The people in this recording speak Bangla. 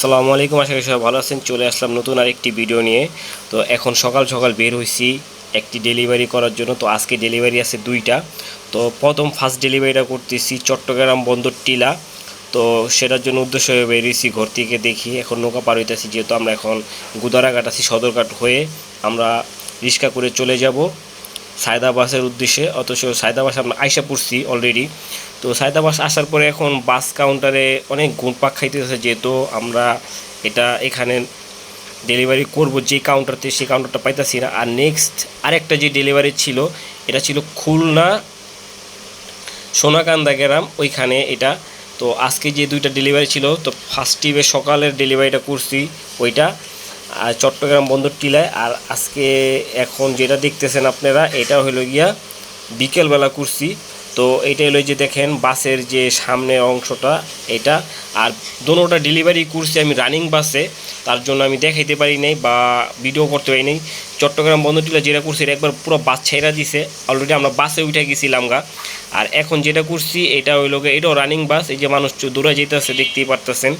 সালামু আলাইকুম, আশা করি সবাই ভালো আছেন। চলে আসলাম নতুন আরেকটি ভিডিও নিয়ে। তো এখন সকাল সকাল বের হয়েছি একটি ডেলিভারি করার জন্য। তো আজকে ডেলিভারি আছে দুইটা। তো প্রথম ফার্স্ট ডেলিভারিটা করতেছি চট্টগ্রাম বন্দর টিলা। তো সেটার জন্য উদ্দেশ্য হয়ে বেরিয়েছি ঘর থেকে দেখি। এখন নৌকা পার হইতেছি, যেহেতু আমরা এখন গুদারাঘাট আছি সদরঘাট হয়ে। আমরা রিক্সা করে চলে যাব। সায়দাবাসের উদ্দেশ্যে, অথচ সায়দাবাস আমরা আইসা পড়ছি অলরেডি তো সায়দাবাস আসার পরে এখন বাস কাউন্টারে অনেক ঘুরপাক খাইতেছে, যেহেতু আমরা এটা এখানে ডেলিভারি করব যে কাউন্টারতে সেই কাউন্টারটা পাইতাছি না। আর নেক্সট আরেকটা যে ডেলিভারি ছিল, এটা ছিল খুলনা সোনাকান্দা গ্রাম, ওইখানে এটা। তো আজকে যে দুইটা ডেলিভারি ছিল, তো ফার্স্ট টিভে সকালের ডেলিভারিটা করছি, ওইটা। আর চট্টগ্রাম বন্দর টিলায়। আর আজকে এখন যেটা দেখতেছেন আপনারা, এটা হলো গিয়া বিকেলবেলা করছি তো এটা হলো যে দেখেন, বাসের যে সামনের অংশটা, এটা। আর দোনোটা ডেলিভারি করছি আমি রানিং বাসে, তার জন্য আমি দেখাইতে পারি নাই বা ভিডিও করতে পারি নাই। চট্টগ্রাম বন্দরটিলা যেটা করছি এটা একবার পুরো বাস ছেড়া দিছে। অলরেডি আমরা বাসে উঠে গেছিলাম গা। আর এখন যেটা করছি এটা হইল এটাও রানিং বাস। এই যে মানুষ দৌড়ে যেতেছে দেখতেই পারতেছেন।